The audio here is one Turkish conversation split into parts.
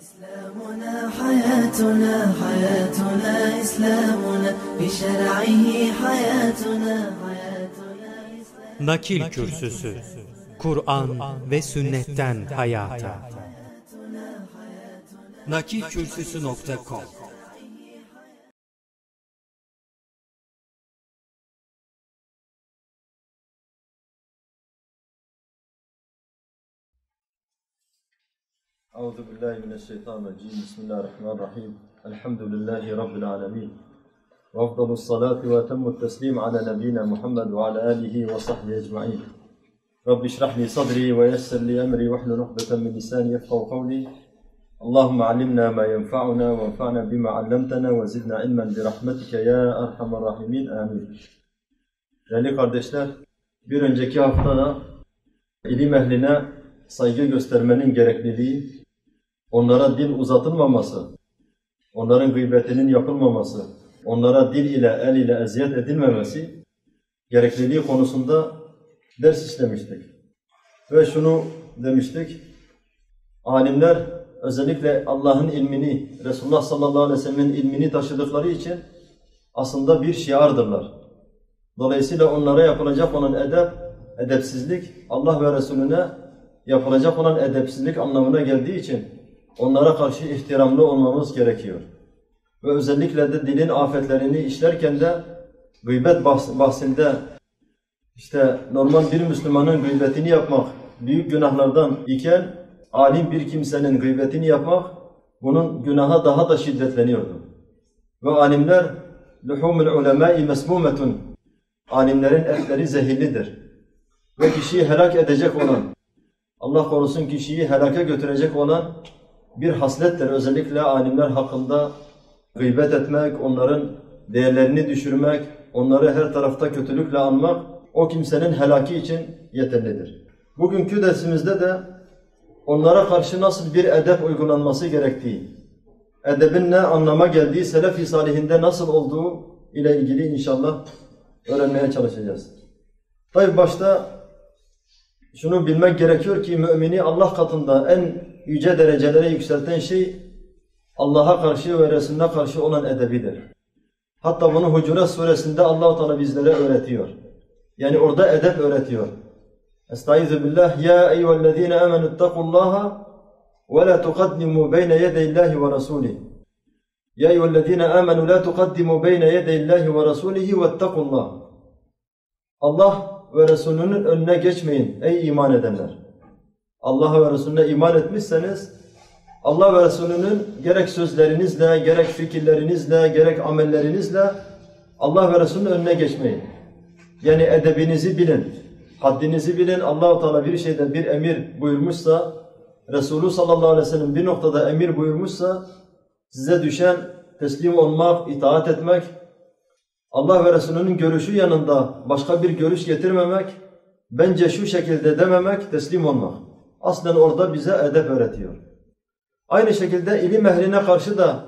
إسلامنا حياتنا حياتنا إسلامنا بشرعه حياتنا حياتنا Nakil Kürsüsü Kur'an ve sünnetten hayata nakilkürsüsü.com أعوذ بالله من الشيطان الرجيم. بسم الله الرحمن الرحيم. الحمد لله رب العالمين. وأفضل الصلاة وأتم التسليم على نبينا محمد وعلى آله وصحبه أجمعين. رب اشرح لي صدري ويسر لي أمري. واحلل عقدة من لساني يفقه قولي. اللهم علمنا ما ينفعنا وانفعنا بما علمتنا وزدنا علما برحمتك يا أرحم الراحمين. آمين. Değerli kardeşler, bir önceki haftada ilim ehline saygı göstermenin gerekliliği, onlara dil uzatılmaması, onların gıybetinin yapılmaması, onlara dil ile el ile eziyet edilmemesi gerekliliği konusunda ders işlemiştik. Ve şunu demiştik, alimler özellikle Allah'ın ilmini, Resulullah sallallahu aleyhi ve sellem'in ilmini taşıdıkları için aslında bir şiardırlar. Dolayısıyla onlara yapılacak olan edep, edepsizlik Allah ve Resulüne yapılacak olan edepsizlik anlamına geldiği için onlara karşı ihtiramlı olmamız gerekiyor. Ve özellikle de dilin afetlerini işlerken de gıybet bahsinde işte normal bir Müslümanın gıybetini yapmak büyük günahlardan iken alim bir kimsenin gıybetini yapmak bunun günaha daha da şiddetleniyordu. Ve alimler luhumul ulemâi mesmumetun alimlerin etleri zehirlidir. Ve kişiyi helak edecek olan Allah korusun kişiyi helake götürecek olan bir haslettir. Özellikle alimler hakkında gıybet etmek, onların değerlerini düşürmek, onları her tarafta kötülükle anmak o kimsenin helaki için yeterlidir. Bugünkü dersimizde de onlara karşı nasıl bir edep uygulanması gerektiği, edebin ne anlama geldiği, selef-i salihinde nasıl olduğu ile ilgili inşallah öğrenmeye çalışacağız. Tabi başta şunu bilmek gerekiyor ki mümini Allah katında en yüce derecelere yükselten şey Allah'a karşı ve Resulüne karşı olan edebidir. Hatta bunu Hucurat suresinde Allah-u Teala bizlere öğretiyor. Yani orada edep öğretiyor. Estaizu billah ya eyyühellezine amenu ittakullaha ve la tuqaddimu beyne yedeyillahi ve rasulih. Ya eyyühellezine amenu la tuqaddimu beyne yedeyillahi ve rasulihi vettekullah. Allah ve Resulünün önüne geçmeyin ey iman edenler. Allah'a ve Resulüne iman etmişseniz Allah ve Resulünün gerek sözlerinizle, gerek fikirlerinizle, gerek amellerinizle Allah ve Resulünün önüne geçmeyin. Yani edebinizi bilin, haddinizi bilin. Allah-u Teala bir şeyde bir emir buyurmuşsa, Resulü sallallahu aleyhi ve sellem bir noktada emir buyurmuşsa, size düşen teslim olmak, itaat etmek, Allah ve Resulünün görüşü yanında başka bir görüş getirmemek, bence şu şekilde dememek, teslim olmak. Aslen orada bize edep öğretiyor. Aynı şekilde ilim ehline karşı da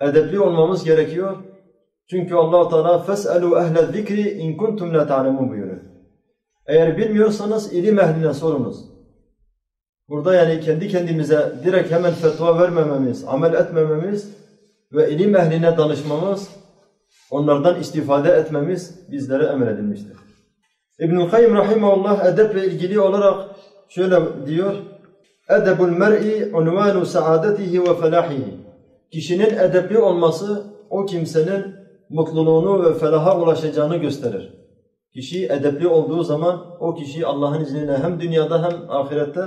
edepli olmamız gerekiyor. Çünkü Allah Teala feselu ehle zikri in kuntum la ta'lemun buyuruyor. Eğer bilmiyorsanız ilim ehline sorunuz. Burada yani kendi kendimize direkt hemen fetva vermememiz, amel etmememiz ve ilim ehline danışmamız, onlardan istifade etmemiz bizlere emredilmiştir. İbnül Kayyim rahimahullah edeple ilgili olarak şöyle diyor, Edebul mer'i unvanu saadetihi ve felahihi. Kişinin edepli olması o kimsenin mutluluğunu ve felaha ulaşacağını gösterir. Kişi edepli olduğu zaman o kişi Allah'ın izniyle hem dünyada hem ahirette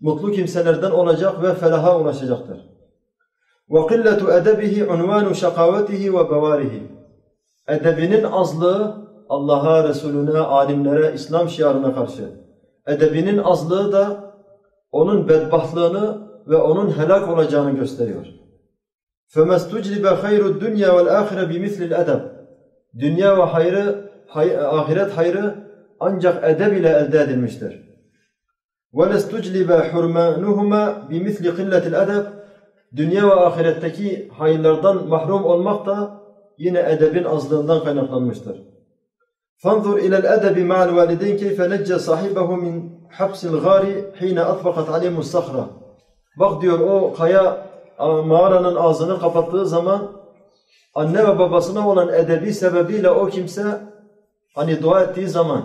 mutlu kimselerden olacak ve felaha ulaşacaktır. وَقِلَّةُ اَدَبِهِ عُنْوَانُ شَقَاوَتِهِ وَبَوَارِهِ Edebinin azlığı Allah'a, Resulüne, alimlere, İslam şiarına karşı. Edebinin azlığı da onun bedbahtlığını ve onun helak olacağını gösteriyor. فَمَسْتُجْلِبَ خَيْرُ الدُّنْيَا وَالْآخِرَ بِمِثْلِ الْأَدَبِ Dünya ve hayrı, hay, ahiret hayrı ancak edeb ile elde edilmiştir. وَلَسْتُجْلِبَ حُرْمَانُهُمَا بِمِثْلِ قِلَّةِ الْأَدَبِ Dünya ve ahiretteki hayırlardan mahrum olmak da yine edebin azlığından kaynaklanmıştır. فانظر إلى الأدب مع الوالدين كيف نجى صاحبه من حبس الغار حين أطبقت عليهم الصخرة Bak diyor o kaya mağaranın ağzını kapattığı zaman anne ve babasına olan edebi sebebiyle o kimse hani dua ettiği zaman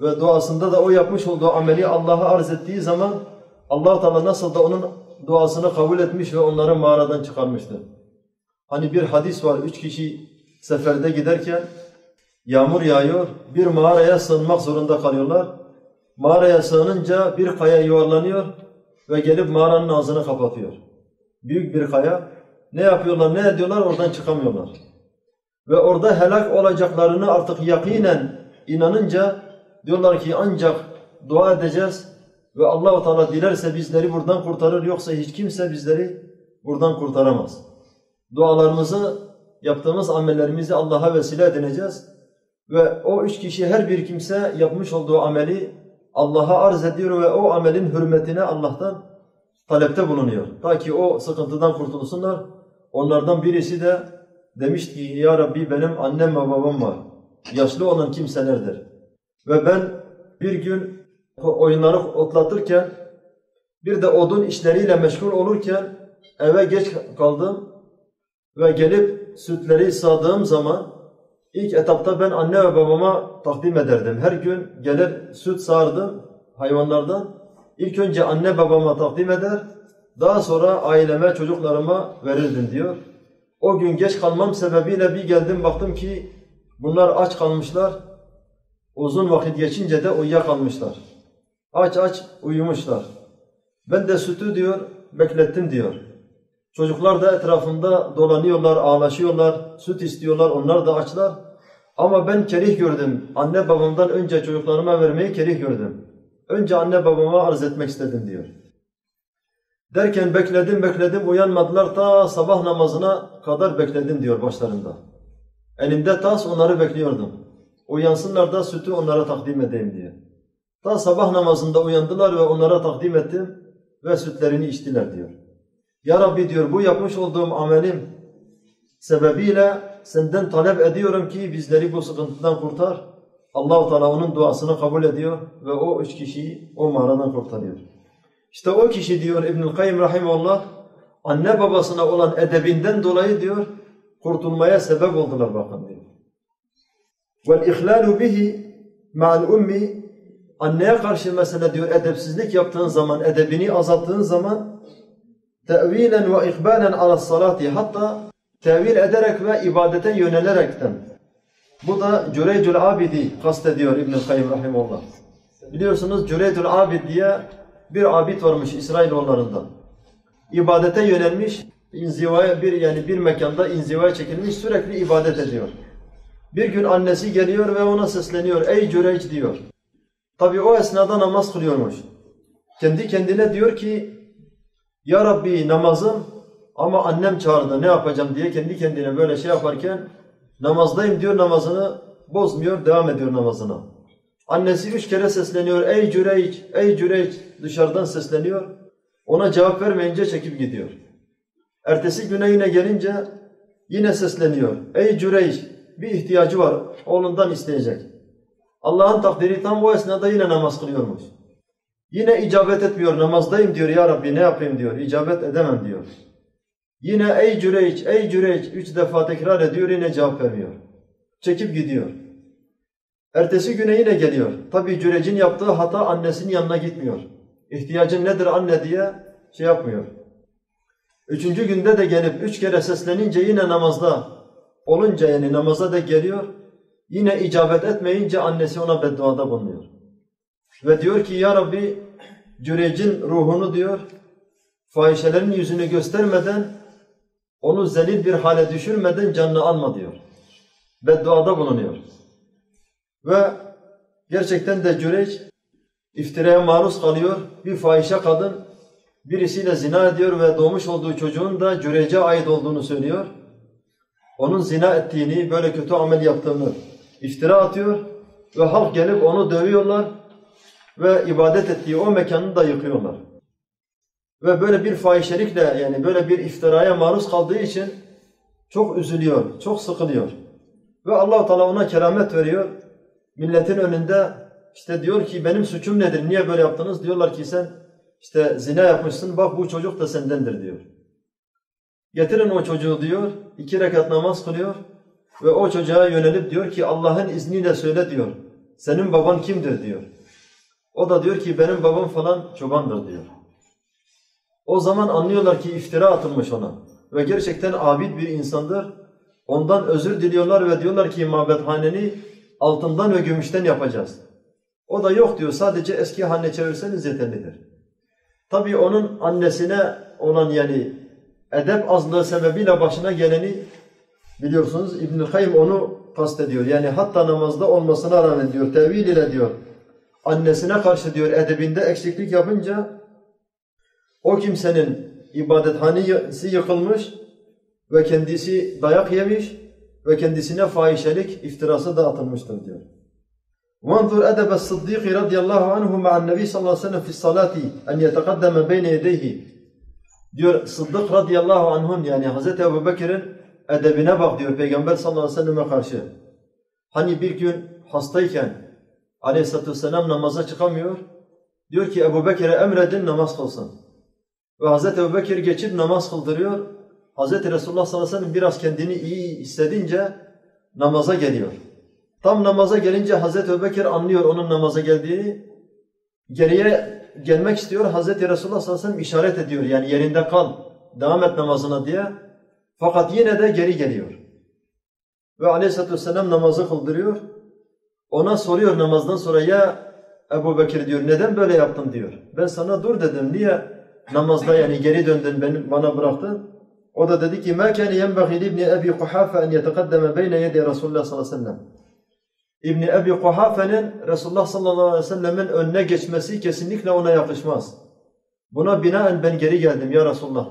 ve duasında da o yapmış olduğu ameli Allah'a arz ettiği zaman allah Teala nasıl da onun duasını kabul etmiş ve onları mağaradan çıkarmıştır. Hani bir hadis var, üç kişi seferde giderken yağmur yağıyor, bir mağaraya sığınmak zorunda kalıyorlar. Mağaraya sığınınca bir kaya yuvarlanıyor ve gelip mağaranın ağzını kapatıyor. Büyük bir kaya. Ne yapıyorlar, ne ediyorlar oradan çıkamıyorlar. Ve orada helak olacaklarını artık yakinen inanınca diyorlar ki ancak dua edeceğiz ve Allahu Teala dilerse bizleri buradan kurtarır yoksa hiç kimse bizleri buradan kurtaramaz. Dualarımızı, yaptığımız amellerimizi Allah'a vesile edineceğiz ve o üç kişi her bir kimse yapmış olduğu ameli Allah'a arz ediyor ve o amelin hürmetine Allah'tan talepte bulunuyor. Ta ki o sıkıntıdan kurtulsunlar. Onlardan birisi de demiş ki ya Rabbi benim annem ve babam var. Yaşlı olan kimselerdir. Ve ben bir gün oyunları otlatırken bir de odun işleriyle meşgul olurken eve geç kaldım ve gelip sütleri sağdığım zaman ilk etapta ben anne ve babama takdim ederdim. Her gün gelir süt sağardım hayvanlardan. İlk önce anne babama takdim eder, daha sonra aileme, çocuklarıma verirdim diyor. O gün geç kalmam sebebiyle bir geldim baktım ki bunlar aç kalmışlar. Uzun vakit geçince de uyuyakalmışlar. Aç aç uyumuşlar. Ben de sütü diyor beklettim diyor. Çocuklar da etrafında dolanıyorlar, ağlaşıyorlar, süt istiyorlar, onlar da açlar. Ama ben kerih gördüm. Anne babamdan önce çocuklarıma vermeyi kerih gördüm. Önce anne babama arz etmek istedim diyor. Derken bekledim bekledim uyanmadılar ta sabah namazına kadar bekledim diyor başlarında. Elimde tas onları bekliyordum. Uyansınlar da sütü onlara takdim edeyim diye. Ta sabah namazında uyandılar ve onlara takdim ettim ve sütlerini içtiler diyor. Ya Rabbi diyor bu yapmış olduğum amelim sebebiyle senden talep ediyorum ki bizleri bu sıkıntıdan kurtar. Allahu Teala onun duasını kabul ediyor ve o üç kişiyi o mağaradan kurtarıyor. İşte o kişi diyor İbnül Kayyim rahimehullah anne babasına olan edebinden dolayı diyor kurtulmaya sebep oldular bakın diyor. İhlalu bihi ma'al ummi anneye karşı mesela diyor edepsizlik yaptığın zaman, edebini azalttığın zaman tevilen ve ihbalen ala salati hatta tevil ederek ve ibadete yönelerekten. Bu da Cüreydül Abidi kastediyor İbn-i Kayyum Rahimullah. Biliyorsunuz Cüreydül Abid diye bir abid varmış İsrailoğullarından. İbadete yönelmiş, inzivaya bir yani bir mekanda inzivaya çekilmiş sürekli ibadet ediyor. Bir gün annesi geliyor ve ona sesleniyor. Ey Cüreyc diyor. Tabi o esnada namaz kılıyormuş. Kendi kendine diyor ki Ya Rabbi namazım ama annem çağırdı ne yapacağım diye kendi kendine böyle şey yaparken namazdayım diyor namazını bozmuyor devam ediyor namazına. Annesi üç kere sesleniyor ey Cüreyc ey Cüreyc dışarıdan sesleniyor. Ona cevap vermeyince çekip gidiyor. Ertesi güne yine gelince yine sesleniyor. Ey Cüreyc bir ihtiyacı var oğlundan isteyecek. Allah'ın takdiri tam bu esnada yine namaz kılıyormuş. Yine icabet etmiyor. Namazdayım diyor ya Rabbi ne yapayım diyor. İcabet edemem diyor. Yine ey Cüreyç, ey Cüreyç üç defa tekrar ediyor yine cevap vermiyor. Çekip gidiyor. Ertesi güne yine geliyor. Tabi Cürec'in yaptığı hata annesinin yanına gitmiyor. İhtiyacın nedir anne diye şey yapmıyor. Üçüncü günde de gelip üç kere seslenince yine namazda olunca yani namaza da geliyor. Yine icabet etmeyince annesi ona bedduada bulunuyor. Ve diyor ki ya Rabbi Cürec'in ruhunu diyor fahişelerin yüzünü göstermeden onu zelil bir hale düşürmeden canını alma diyor. Bedduada bulunuyor. Ve gerçekten de Cüreç iftiraya maruz kalıyor. Bir fahişe kadın birisiyle zina ediyor ve doğmuş olduğu çocuğun da Cürec'e ait olduğunu söylüyor. Onun zina ettiğini, böyle kötü amel yaptığını iftira atıyor ve halk gelip onu dövüyorlar ve ibadet ettiği o mekanı da yıkıyorlar. Ve böyle bir fahişelikle yani böyle bir iftiraya maruz kaldığı için çok üzülüyor, çok sıkılıyor. Ve allah Teala ona keramet veriyor. Milletin önünde işte diyor ki benim suçum nedir, niye böyle yaptınız? Diyorlar ki sen işte zina yapmışsın bak bu çocuk da sendendir diyor. Getirin o çocuğu diyor, iki rekat namaz kılıyor ve o çocuğa yönelip diyor ki Allah'ın izniyle söyle diyor. Senin baban kimdir diyor. O da diyor ki benim babam falan çobandır diyor. O zaman anlıyorlar ki iftira atılmış ona. Ve gerçekten abid bir insandır. Ondan özür diliyorlar ve diyorlar ki mabethaneni altından ve gümüşten yapacağız. O da yok diyor sadece eski haline çevirseniz yeterlidir. Tabii onun annesine olan yani edep azlığı sebebiyle başına geleni biliyorsunuz İbn-i Kayyum onu kastediyor. Yani hatta namazda olmasına rağmen diyor tevil ile diyor annesine karşı diyor edebinde eksiklik yapınca o kimsenin ibadethanesi yıkılmış ve kendisi dayak yemiş ve kendisine fahişelik iftirası da atılmıştır diyor. وانظر أدب الصديق رضي الله عنه مع النبي صلى الله عليه وسلم في الصلاة أن يتقدم بين يديه diyor Sıddık radıyallahu anh'un yani Hazreti Ebu Bekir'in edebine bak diyor Peygamber sallallahu aleyhi ve selleme karşı. Hani bir gün hastayken aleyhissalatü vesselam namaza çıkamıyor. Diyor ki Ebu Bekir'e emredin namaz kılsın. Ve Hazreti Ebu Bekir geçip namaz kıldırıyor. Hazreti Resulullah sallallahu aleyhi ve sellem biraz kendini iyi hissedince namaza geliyor. Tam namaza gelince Hazreti Ebu Bekir anlıyor onun namaza geldiğini. Geriye gelmek istiyor. Hazreti Resulullah sallallahu aleyhi ve sellem işaret ediyor. Yani yerinde kal, devam et namazına diye. Fakat yine de geri geliyor. Ve aleyhissalatü vesselam namazı kıldırıyor. Ona soruyor namazdan sonra ya Ebu Bekir diyor neden böyle yaptın diyor. Ben sana dur dedim niye namazda yani geri döndün benim bana bıraktın. O da dedi ki: "Ma kana yenbaghi li ibn Abi Kuhafe en yetekaddeme beyne yedi Resulullah sallallahu aleyhi ve sellem." İbn Abi Kuhafe'nin Resulullah sallallahu aleyhi ve sellem'in önüne geçmesi kesinlikle ona yakışmaz. Buna binaen ben geri geldim ya Resulullah.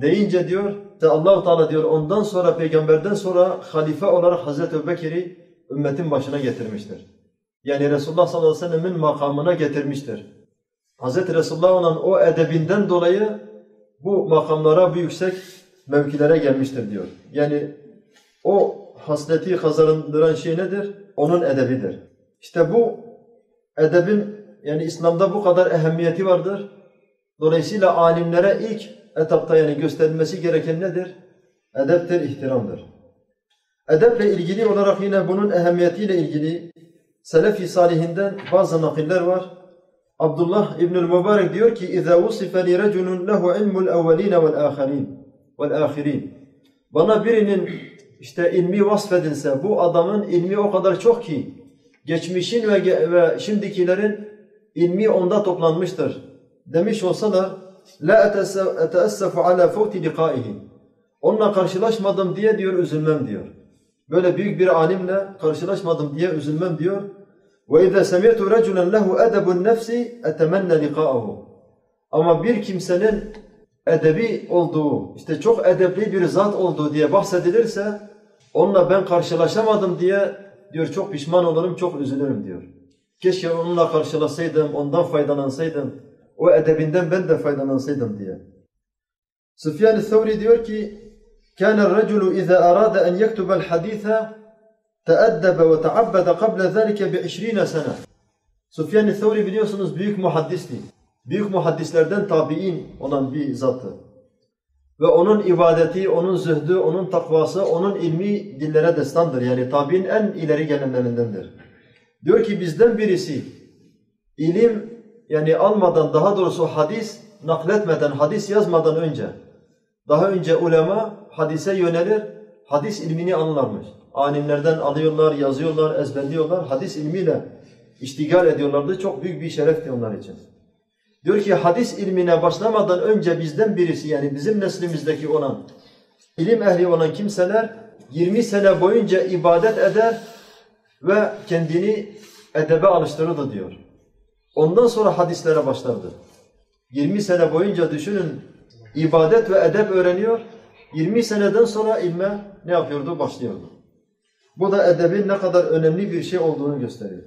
Deyince diyor de Allahu Teala diyor ondan sonra peygamberden sonra halife olarak Hazreti Ebubekir'i ümmetin başına getirmiştir. Yani Resulullah sallallahu aleyhi ve sellem'in makamına getirmiştir. Hazreti Resulullah olan o edebinden dolayı bu makamlara, bu yüksek mevkilere gelmiştir diyor. Yani o hasleti kazandıran şey nedir? Onun edebidir. İşte bu edebin yani İslam'da bu kadar ehemmiyeti vardır. Dolayısıyla alimlere ilk etapta yani gösterilmesi gereken nedir? Edeptir, ihtiramdır. Edeple ilgili olarak yine bunun ehemmiyetiyle ilgili Selefi Salihinden bazı nakiller var. Abdullah İbnül Mübarek diyor ki اِذَا وُصِفَ لِرَجُلٌ لَهُ عِلْمُ الْاَوَّلِينَ وَالْآخَرِينَ وَالْآخِرِينَ Bana birinin işte ilmi vasfedilse bu adamın ilmi o kadar çok ki geçmişin ve, ve şimdikilerin ilmi onda toplanmıştır demiş olsalar la eteessefu ala fawti liqaihi onunla karşılaşmadım diye diyor üzülmem diyor. Böyle büyük bir alimle karşılaşmadım diye üzülmem diyor. Ve izâ semi'tu raculen lehu edebun nefsi etemenne liqa'ahu. Ama bir kimsenin edebi olduğu, işte çok edepli bir zat olduğu diye bahsedilirse onunla ben karşılaşamadım diye diyor çok pişman olurum, çok üzülürüm diyor. Keşke onunla karşılaşsaydım, ondan faydalansaydım, o edebinden ben de faydalansaydım diye. Süfyan-ı Thawri diyor ki كان الرجل إذا أراد أن يكتب الحديث teeddebe ve teabbede kable zelike bi 20 sene. Sufyan-ı Thevri biliyorsunuz büyük muhaddisti. Büyük muhaddislerden tabi'in olan bir zattı. Ve onun ibadeti, onun zühdü, onun takvası, onun ilmi dillere destandır. Yani tabi'in en ileri gelenlerindendir. Diyor ki bizden birisi ilim yani almadan daha doğrusu hadis nakletmeden, hadis yazmadan önce daha önce ulema hadise yönelir, hadis ilmini anlarmış. Alimlerden alıyorlar, yazıyorlar, ezberliyorlar, hadis ilmiyle iştigal ediyorlardı. Çok büyük bir şerefti onlar için. Diyor ki hadis ilmine başlamadan önce bizden birisi yani bizim neslimizdeki olan ilim ehli olan kimseler 20 sene boyunca ibadet eder ve kendini edebe alıştırırdı diyor. Ondan sonra hadislere başlardı. 20 sene boyunca düşünün ibadet ve edep öğreniyor. 20 seneden sonra ilme ne yapıyordu? Başlıyordu. Bu da edebin ne kadar önemli bir şey olduğunu gösteriyor.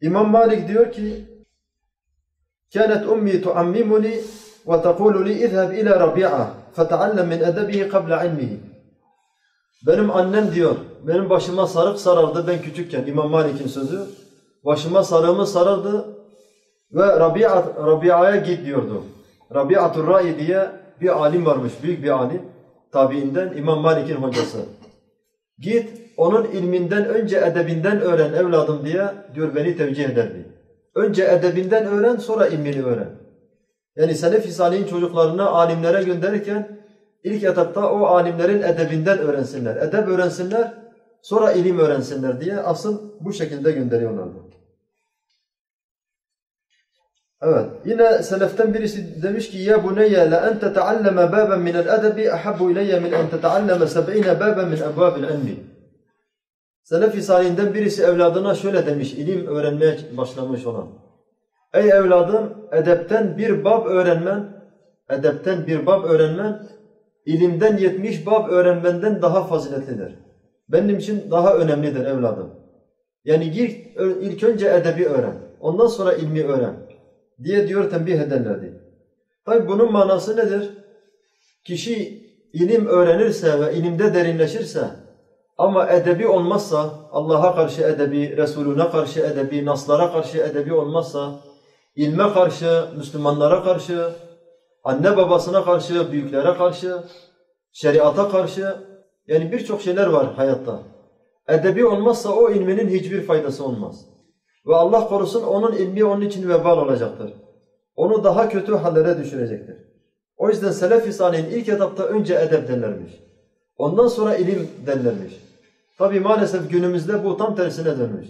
İmam Malik diyor ki كانت أمي تعممني وتقول لي اذهب إلى ربيعة فتعلم من أدبه قبل علمه Benim annem diyor, benim başıma sarık sarardı ben küçükken, İmam Malik'in sözü. Başıma sarığımı sarardı Ve Rabia, Rabia'ya git diyordu. Rabi'atul Ra'i diye bir alim varmış, büyük bir alim. Tabiinden İmam Malik'in hocası. Git onun ilminden önce edebinden öğren evladım diye diyor beni tevcih ederdi. Önce edebinden öğren sonra ilmini öğren. Yani Selefi Salih'in çocuklarını alimlere gönderirken ilk etapta o alimlerin edebinden öğrensinler. Edeb öğrensinler sonra ilim öğrensinler diye asıl bu şekilde gönderiyorlardı. Evet. Yine seleften birisi demiş ki ya buneyye la en tetealleme baben min el-edebi ahabbu ileyye min en tetealleme seb'ine baben min ebvabil ilmi. Selefi salihinden birisi evladına şöyle demiş, ilim öğrenmeye başlamış olan. Ey evladım, edepten bir bab öğrenmen, edepten bir bab öğrenmen, ilimden yetmiş bab öğrenmenden daha faziletlidir. Benim için daha önemlidir evladım. Yani ilk önce edebi öğren, ondan sonra ilmi öğren diye diyor tembih ederlerdi. Tabi bunun manası nedir? Kişi ilim öğrenirse ve ilimde derinleşirse ama edebi olmazsa, Allah'a karşı edebi, Resulüne karşı edebi, naslara karşı edebi olmazsa, ilme karşı, Müslümanlara karşı, anne babasına karşı, büyüklere karşı, şeriata karşı, yani birçok şeyler var hayatta. Edebi olmazsa o ilminin hiçbir faydası olmaz. Ve Allah korusun onun ilmi onun için vebal olacaktır. Onu daha kötü hallere düşürecektir. O yüzden Selef-i ilk etapta önce edep derlermiş. Ondan sonra ilim derlermiş. Tabi maalesef günümüzde bu tam tersine dönmüş.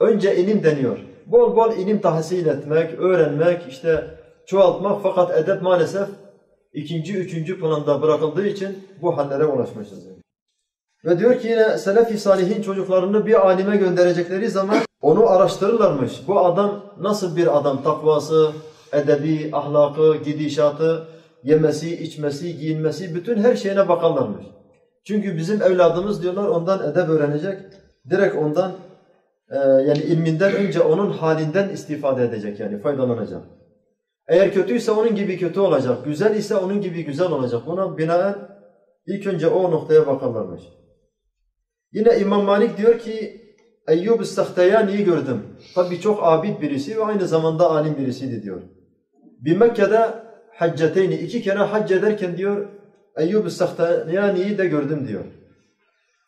Önce ilim deniyor. Bol bol ilim tahsil etmek, öğrenmek, işte çoğaltmak fakat edep maalesef ikinci, üçüncü planda bırakıldığı için bu hallere ulaşmışız. Ve diyor ki yine Selefi Salih'in çocuklarını bir alime gönderecekleri zaman onu araştırırlarmış. Bu adam nasıl bir adam? Takvası, edebi, ahlakı, gidişatı, yemesi, içmesi, giyinmesi, bütün her şeyine bakarlarmış. Çünkü bizim evladımız diyorlar ondan edeb öğrenecek. Direkt ondan e, yani ilminden önce onun halinden istifade edecek yani faydalanacak. Eğer kötüyse onun gibi kötü olacak. Güzel ise onun gibi güzel olacak. Buna binaen ilk önce o noktaya bakarlarmış. Yine İmam Malik diyor ki Eyyub-ı Sahteyani'yi gördüm. Tabi çok abid birisi ve aynı zamanda alim birisiydi diyor. Bir Mekke'de hacceteyni iki kere hac ederken diyor Eyyub-i Sakhtaniani'yi de gördüm diyor.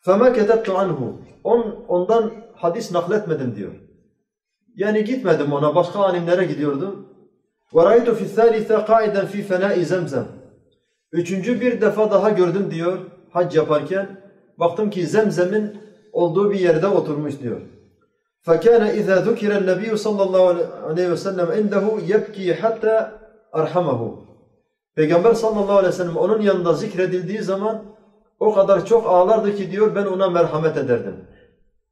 فَمَا كَتَبْتُ عَنْهُ On, Ondan hadis nakletmedim diyor. Yani gitmedim ona, başka alimlere gidiyordum. وَرَيْتُ فِي الثَّالِثَ قَائِدًا فِي فَنَاءِ زَمْزَمْ Üçüncü bir defa daha gördüm diyor hac yaparken. Baktım ki zemzemin olduğu bir yerde oturmuş diyor. فَكَانَ اِذَا ذُكِرَ النَّبِيُّ sallallahu aleyhi ve sellem اِنْدَهُ يَبْكِي حَتَّى أَرْحَمَهُ Peygamber sallallahu aleyhi ve sellem onun yanında zikredildiği zaman o kadar çok ağlardı ki diyor ben ona merhamet ederdim.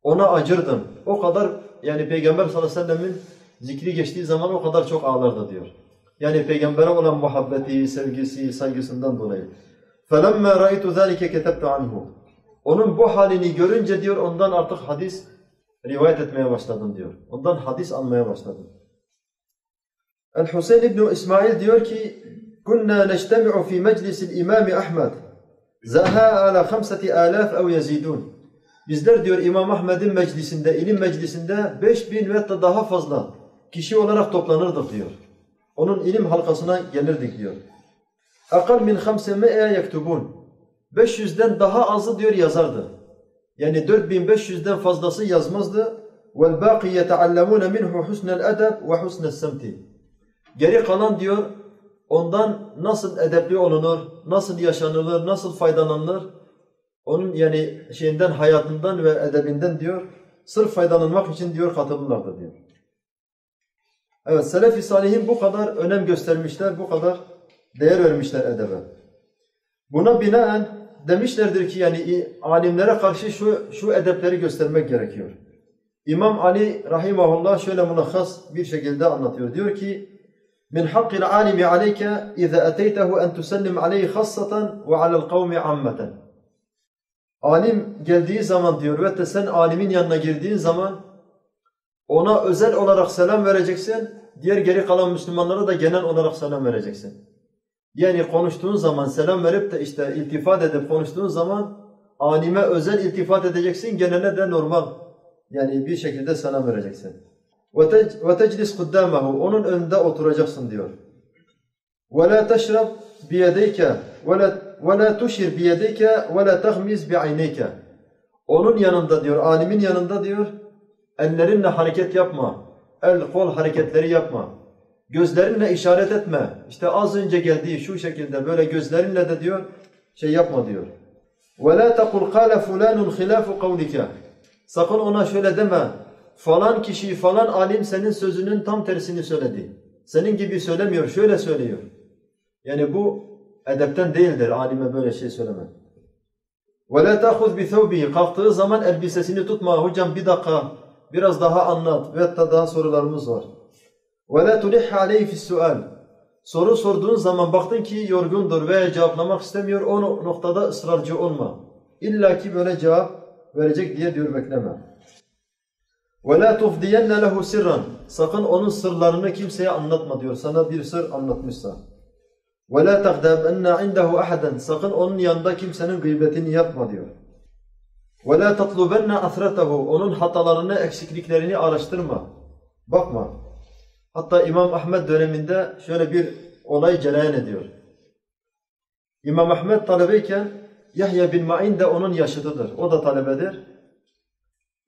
Ona acırdım. O kadar yani Peygamber sallallahu aleyhi ve sellemin zikri geçtiği zaman o kadar çok ağlardı diyor. Yani peygambere olan muhabbeti, sevgisi, saygısından dolayı. فَلَمَّا رَأَيْتُ ذَٰلِكَ كَتَبْتُ عَنْهُ Onun bu halini görünce diyor ondan artık hadis rivayet etmeye başladım diyor. Ondan hadis almaya başladım. El-Hüseyin İbni İsmail diyor ki كنا نجتمع في مجلس الإمام أحمد زها على خمسة آلاف أو يزيدون Bizler diyor İmam Ahmed'in meclisinde, ilim meclisinde 5000 ve daha fazla kişi olarak toplanırdık diyor. Onun ilim halkasına gelirdik diyor. Akal min 500 yektubun. 500'den daha azı diyor yazardı. Yani 4500'den fazlası yazmazdı. Vel baqi yeteallemune minhu husnel edeb ve husnel semti. Geri kalan diyor ondan nasıl edepli olunur, nasıl yaşanılır, nasıl faydalanılır, onun yani şeyinden, hayatından ve edebinden diyor, sırf faydalanmak için diyor katılırlardı diyor. Evet, Selefi Salihin bu kadar önem göstermişler, bu kadar değer vermişler edebe. Buna binaen demişlerdir ki yani alimlere karşı şu, şu edepleri göstermek gerekiyor. İmam Ali rahimahullah şöyle mulakhas bir şekilde anlatıyor. Diyor ki, min hakkil alimi aleyke iza eteytehu en tusellim aleyhi hassaten ve alel kavmi ammeten. Alim geldiği zaman diyor ve sen alimin yanına girdiğin zaman ona özel olarak selam vereceksin. Diğer geri kalan Müslümanlara da genel olarak selam vereceksin. Yani konuştuğun zaman selam verip de işte iltifat edip konuştuğun zaman alime özel iltifat edeceksin, genele de normal yani bir şekilde selam vereceksin. Ve teclis kuddamahu. Onun önünde oturacaksın diyor. Ve la teşrab biyedeyke ve la ve la tushir biyedeyke ve la tahmiz bi'ayneyke. Onun yanında diyor, alimin yanında diyor, ellerinle hareket yapma. El kol hareketleri yapma. Gözlerinle işaret etme. İşte az önce geldiği şu şekilde böyle gözlerinle de diyor şey yapma diyor. Ve la taqul qala fulanun khilafu kavlike. Sakın ona şöyle deme falan kişi, falan alim senin sözünün tam tersini söyledi. Senin gibi söylemiyor, şöyle söylüyor. Yani bu edepten değildir alime böyle şey söyleme. وَلَا تَأْخُذْ بِثَوْبِهِ Kalktığı zaman elbisesini tutma. Hocam bir dakika biraz daha anlat. Ve hatta daha sorularımız var. وَلَا تُلِحَّ عَلَيْهِ فِي السُّؤَالِ Soru sorduğun zaman baktın ki yorgundur veya cevaplamak istemiyor. O no- noktada ısrarcı olma. İlla ki böyle cevap verecek diye diyor bekleme. وَلَا تُفْدِيَنَّ لَهُ sirran Sakın onun sırlarını kimseye anlatma diyor. Sana bir sır anlatmışsa. وَلَا تَغْدَبْ اَنَّ عِنْدَهُ اَحَدًا Sakın onun yanında kimsenin gıybetini yapma diyor. وَلَا تَطْلُبَنَّ اَثْرَتَهُ Onun hatalarını, eksikliklerini araştırma. Bakma. Hatta İmam Ahmed döneminde şöyle bir olay cereyan ediyor. İmam Ahmed talebeyken Yahya bin Ma'in de onun yaşıtıdır. O da talebedir.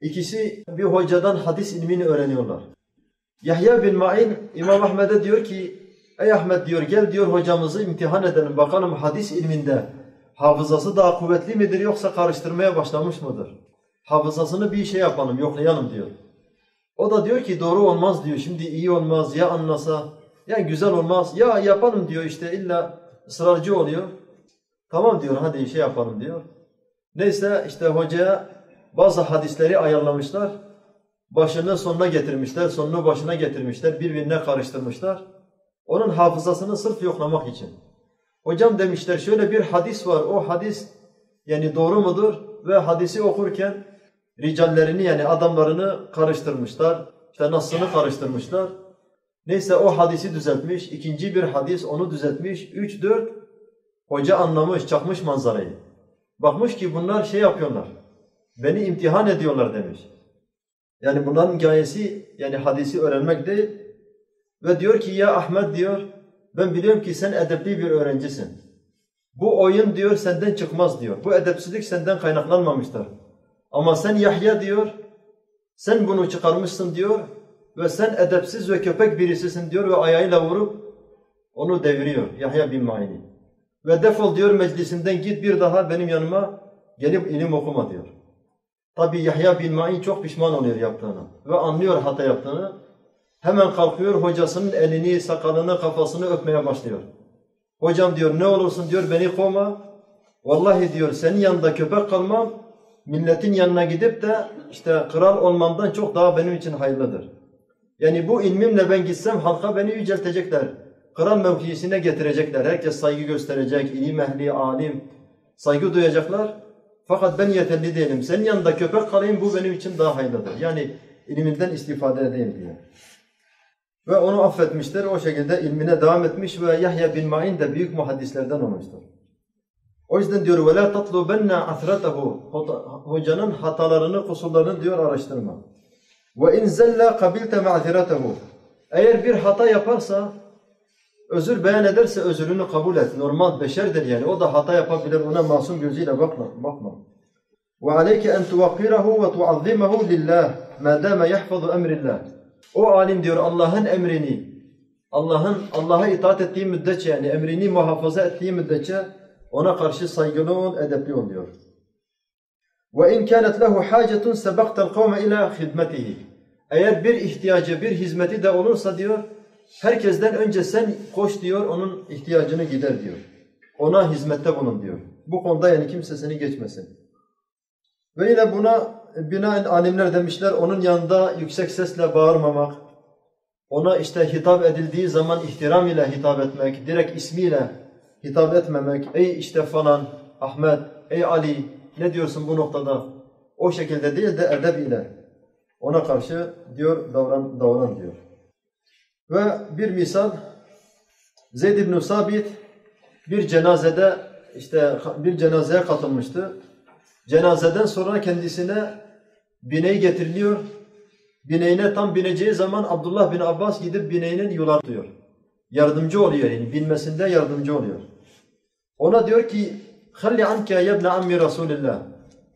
İkisi bir hocadan hadis ilmini öğreniyorlar. Yahya bin Ma'in İmam Ahmed'e diyor ki Ey Ahmet diyor gel diyor hocamızı imtihan edelim bakalım hadis ilminde hafızası daha kuvvetli midir yoksa karıştırmaya başlamış mıdır? Hafızasını bir şey yapalım yoklayalım diyor. O da diyor ki doğru olmaz diyor şimdi iyi olmaz ya anlasa ya güzel olmaz ya yapalım diyor işte illa ısrarcı oluyor. Tamam diyor hadi şey yapalım diyor. Neyse işte hocaya bazı hadisleri ayarlamışlar. Başını sonuna getirmişler, sonunu başına getirmişler, birbirine karıştırmışlar. Onun hafızasını sırf yoklamak için. Hocam demişler şöyle bir hadis var. O hadis yani doğru mudur? Ve hadisi okurken ricallerini yani adamlarını karıştırmışlar. İşte nasılını karıştırmışlar. Neyse o hadisi düzeltmiş. ikinci bir hadis onu düzeltmiş. Üç, dört hoca anlamış, çakmış manzarayı. Bakmış ki bunlar şey yapıyorlar. Beni imtihan ediyorlar demiş. Yani bunların gayesi yani hadisi öğrenmek değil. Ve diyor ki ya Ahmet diyor ben biliyorum ki sen edepli bir öğrencisin. Bu oyun diyor senden çıkmaz diyor. Bu edepsizlik senden kaynaklanmamıştır. Ama sen Yahya diyor sen bunu çıkarmışsın diyor ve sen edepsiz ve köpek birisisin diyor ve ayağıyla vurup onu deviriyor Yahya bin Ma'in'i. Ve defol diyor meclisinden git bir daha benim yanıma gelip ilim okuma diyor. Tabi Yahya bin Ma'in çok pişman oluyor yaptığını ve anlıyor hata yaptığını. Hemen kalkıyor hocasının elini, sakalını, kafasını öpmeye başlıyor. Hocam diyor ne olursun diyor beni kovma. Vallahi diyor senin yanında köpek kalmam, milletin yanına gidip de işte kral olmamdan çok daha benim için hayırlıdır. Yani bu ilmimle ben gitsem halka beni yüceltecekler. Kral mevkisine getirecekler. Herkes saygı gösterecek, ilim ehli, alim saygı duyacaklar. Fakat ben yeterli değilim. Senin yanında köpek kalayım bu benim için daha hayırlıdır. Yani ilminden istifade edeyim diyor. Ve onu affetmişler. O şekilde ilmine devam etmiş ve Yahya bin Ma'in de büyük muhaddislerden olmuştur. O yüzden diyor وَلَا تَطْلُبَنَّ عَثْرَتَهُ Hocanın hatalarını, kusurlarını diyor araştırma. وَاِنْ زَلَّ قَبِلْتَ مَعْذِرَتَهُ Eğer bir hata yaparsa, özür beyan ederse özrünü kabul et. Normal beşerdir yani. O da hata yapabilir. Ona masum gözüyle bakma. bakma. وَعَلَيْكَ أَنْ تُوَقِّرَهُ وَتُعَظِّمَهُ لِلّٰهِ مَا دَامَ يَحْفَظُ اَمْرِ اللّٰهِ O alim diyor Allah'ın emrini, Allah'ın Allah'a itaat ettiği müddetçe yani emrini muhafaza ettiği müddetçe ona karşı saygılı ol, edepli ol diyor. وَاِنْ كَانَتْ لَهُ حَاجَةٌ سَبَقْتَ الْقَوْمَ اِلَى خِدْمَتِهِ Eğer bir ihtiyacı, bir hizmeti de olursa diyor, herkesten önce sen koş diyor, onun ihtiyacını gider diyor. Ona hizmette bulun diyor. Bu konuda yani kimse seni geçmesin. Ve yine buna binaen alimler demişler, onun yanında yüksek sesle bağırmamak, ona işte hitap edildiği zaman ihtiram ile hitap etmek, direkt ismiyle hitap etmemek, ey işte falan, Ahmet, ey Ali, ne diyorsun bu noktada? O şekilde değil de edeb ile ona karşı diyor davran, davran diyor. Ve bir misal, Zeyd ibn Sabit bir cenazede işte bir cenazeye katılmıştı. Cenazeden sonra kendisine bineği getiriliyor Bineğine tam bineceği zaman Abdullah bin Abbas gidip bineğinin yolu tutuyor. Yardımcı oluyor yani binmesinde yardımcı oluyor. Ona diyor ki Halli anke yebne ammi Resulillah.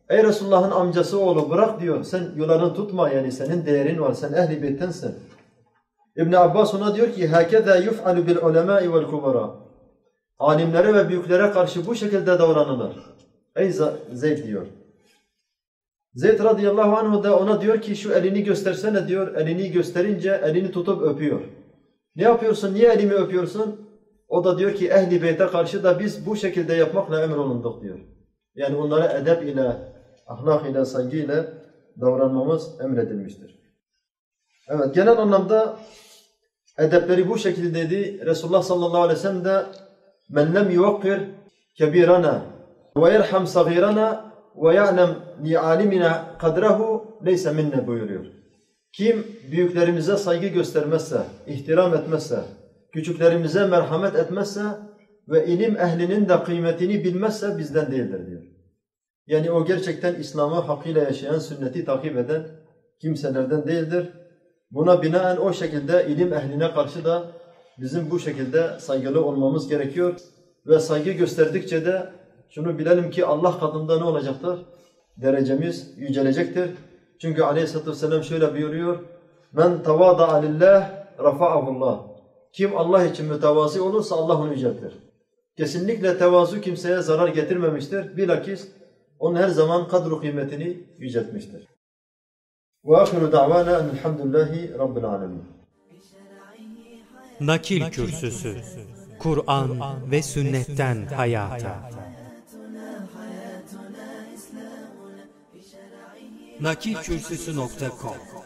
Ey Resulullah'ın amcası oğlu bırak diyor. Sen yollarını tutma yani senin değerin var. Sen ehli beyttensin. İbn Abbas ona diyor ki hakeza yuf'alu bil ulemai vel kubara. Alimlere ve büyüklere karşı bu şekilde davranılır. Ey Zeyd diyor. Zeyd radıyallahu anh da ona diyor ki şu elini göstersene diyor. Elini gösterince elini tutup öpüyor. Ne yapıyorsun? Niye elimi öpüyorsun? O da diyor ki ehli beyte karşı da biz bu şekilde yapmakla emrolunduk diyor. Yani onlara edep ile, ahlak ile, saygı ile davranmamız emredilmiştir. Evet genel anlamda edepleri bu şekildeydi. Resulullah sallallahu aleyhi ve sellem de men lem yuvakkir kebirana ve yerham sagirana ve ya'lem li kadrehu leyse minne buyuruyor. Kim büyüklerimize saygı göstermezse, ihtiram etmezse, küçüklerimize merhamet etmezse ve ilim ehlinin de kıymetini bilmezse bizden değildir diyor. Yani o gerçekten İslam'ı hakkıyla yaşayan, sünneti takip eden kimselerden değildir. Buna binaen o şekilde ilim ehline karşı da bizim bu şekilde saygılı olmamız gerekiyor. Ve saygı gösterdikçe de şunu bilelim ki Allah katında ne olacaktır? Derecemiz yücelecektir. Çünkü aleyhissalatü vesselam şöyle buyuruyor. Men tavada'a lillah rafa'ahullah. Kim Allah için mütevazi olursa Allah onu yüceltir. Kesinlikle tevazu kimseye zarar getirmemiştir. Bilakis onun her zaman kadru kıymetini yüceltmiştir. Ve ahiru da'vana enelhamdülillahi rabbil alemin. Nakil Kürsüsü. Kur'an ve sünnetten hayata. Nakilkürsüsü.com